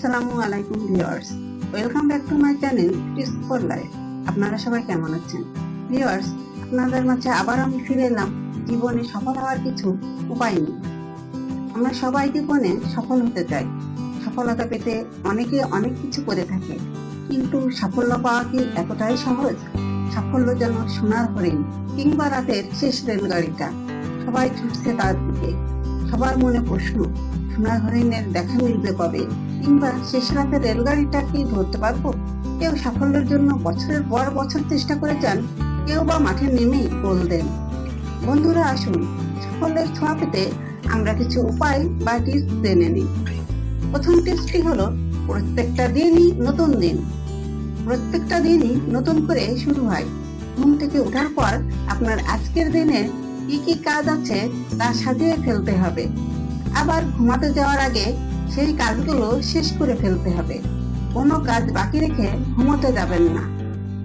আসসালামু আলাইকুম viewers. Welcome back to my channel tips for life. আপনারা সবাই কেমন আছেন? ভিউয়ার্স, আপনাদের মাঝে আবার আমি ফিরে এলাম। জীবনে সফল হওয়ার কিছু উপায় নিয়ে। আমরা সবাই জীবনে সফল হতে চাই। সফলতা পেতে অনেকে অনেক কিছু করে থাকে। কিন্তু সাফল্য পাওয়া কি এতটাই সহজ? সাফল্য যেন সোনার হরিণ কিংবা রাতের শেষ রেলগাড়িটা। সবাই ছুটছে তার দিকে। সবার মনে প্রশ্ন সোনার হরিণের দেখা মিলবে কবে? কিংবা শেষ রাতে রেলগাড়িটা কি ধরতে পারব? কেউ সাফল্যের জন্য বছরের পর বছর চেষ্টা করে যান, কেউ বা মাঠে নেমেই গোল দেন। বন্ধুরা, আসুন, সাফল্যের ছোঁয়া পেতে আমরা কিছু উপায় বা টিপস জেনে নিই। প্রথম টিপসটি হলো, প্রত্যেকটা দিনই নতুন দিন। প্রত্যেকটা দিনই নতুন করে শুরু হয়। ঘুম থেকে ওঠার পর আপনার আজকের দিনে কি কি কাজ আছে তা সাজিয়ে ফেলতে হবে। আবার ঘুমাতে যাওয়ার আগে সেই কাজগুলো শেষ করে ফেলতে হবে। কোনো কাজ বাকি রেখে ঘুমোতে যাবেন না।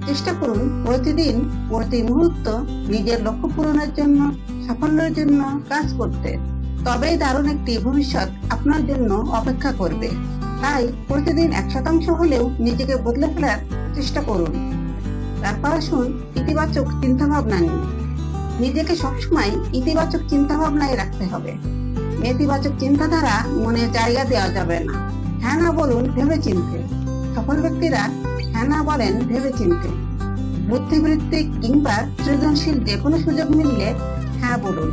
চেষ্টা করুন প্রতিদিন প্রতি মুহূর্ত নিজের লক্ষ্য পূরণের জন্য, সাফল্যের জন্য কাজ করতে। তবেই দারুণ একটি ভবিষ্যৎ আপনার জন্য অপেক্ষা করবে। তাই প্রতিদিন এক শতাংশ হলেও নিজেকে বদলে ফেলার চেষ্টা করুন। তারপর আসুন ইতিবাচক চিন্তা ভাবনা নিন নিজেকে সবসময় ইতিবাচক চিন্তা ভাবনায় রাখতে হবে। নেতিবাচক চিন্তাধারা মনে জায়গা দেওয়া যাবে না। হ্যাঁ না বলুন ভেবে চিনতে সফল ব্যক্তিরা হ্যাঁ না বলেন ভেবে চিনতে বুদ্ধিবৃত্তিক কিংবা সৃজনশীল যে কোনো সুযোগ মিললে হ্যাঁ বলুন।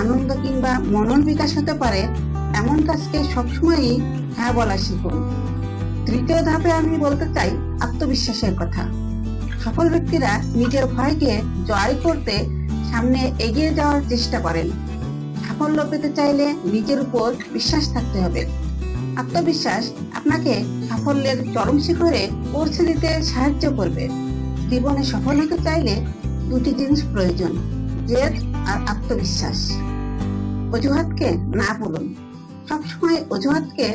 আনন্দ কিংবা মনন বিকাশ হতে পারে, এমন কাজকে সবসময়ই হ্যাঁ বলা শিখুন। তৃতীয় ধাপে আমি বলতে চাই আত্মবিশ্বাসের কথা। সফল ব্যক্তিরা নিজের ভয়কে জয় করতে সামনে এগিয়ে যাওয়ার চেষ্টা করেন। সাফল্য পেতে চাইলে নিজের উপর বিশ্বাস থাকতে হবে। আত্মবিশ্বাস আপনাকে সাফল্যের চরম শিখরে পৌঁছে দিতে সাহায্য করবে। জীবনে সফল হতে চাইলে দুটি জিনিস প্রয়োজন, জেদ আর আত্মবিশ্বাস। অজুহাতকে না বলুন সবসময় অজুহাতকে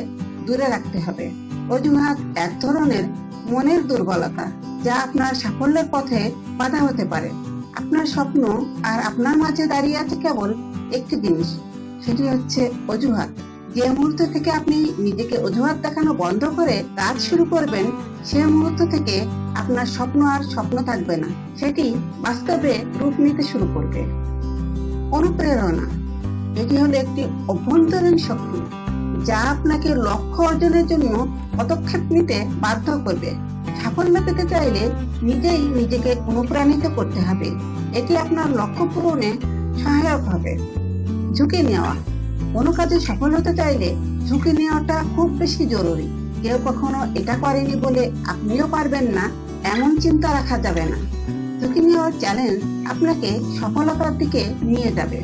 দূরে রাখতে হবে। অজুহাত এক ধরনের মনের দুর্বলতা, যা আপনার সাফল্যের পথে বাধা হতে পারে। আপনার স্বপ্ন আর আপনার মাঝে দাঁড়িয়ে আছে কেবল একটি জিনিস, সেটি হচ্ছে অজুহাত। যে মুহূর্ত থেকে আপনি নিজেকে অজুহাত দেখানো বন্ধ করে কাজ শুরু করবেন, সে মুহূর্ত থেকে আপনার স্বপ্ন আর স্বপ্ন থাকবে না। সেটি বাস্তবে রূপ নিতে শুরু করবে। অনুপ্রেরণা, এটি হলো একটি অভ্যন্তরীণ শক্তি, যা আপনাকে লক্ষ্য অর্জনের জন্য পদক্ষেপ নিতে বাধ্য করবে। সাফল্য পেতে চাইলে নিজেই নিজেকে অনুপ্রাণিত করতে হবে। এটি আপনার লক্ষ্য পূরণে সহায়ক হবে। ঝুঁকি নেওয়া। কোনো কাজে সফল হতে চাইলে ঝুঁকি নেওয়াটা খুব বেশি জরুরি। কেউ কখনো এটা করেনি বলে আপনিও পারবেন না, এমন চিন্তা রাখা যাবে না। ঝুঁকি নেওয়ার চ্যালেঞ্জ আপনাকে সফলতার দিকে নিয়ে যাবে।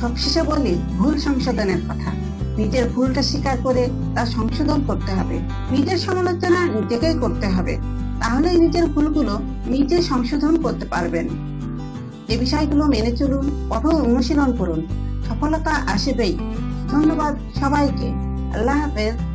সবশেষে বলি, ভুল সংশোধনের কথা। নিজের ভুলটা স্বীকার করে তা সংশোধন করতে হবে। নিজের সমালোচনা নিজেকেই করতে হবে। তাহলেই নিজের ভুলগুলো নিজে সংশোধন করতে পারবেন। এই বিষয়গুলো মেনে চলুন কঠোর অনুশীলন করুন। সফলতা আসবেই। ধন্যবাদ সবাইকে। আল্লাহ হাফেজ।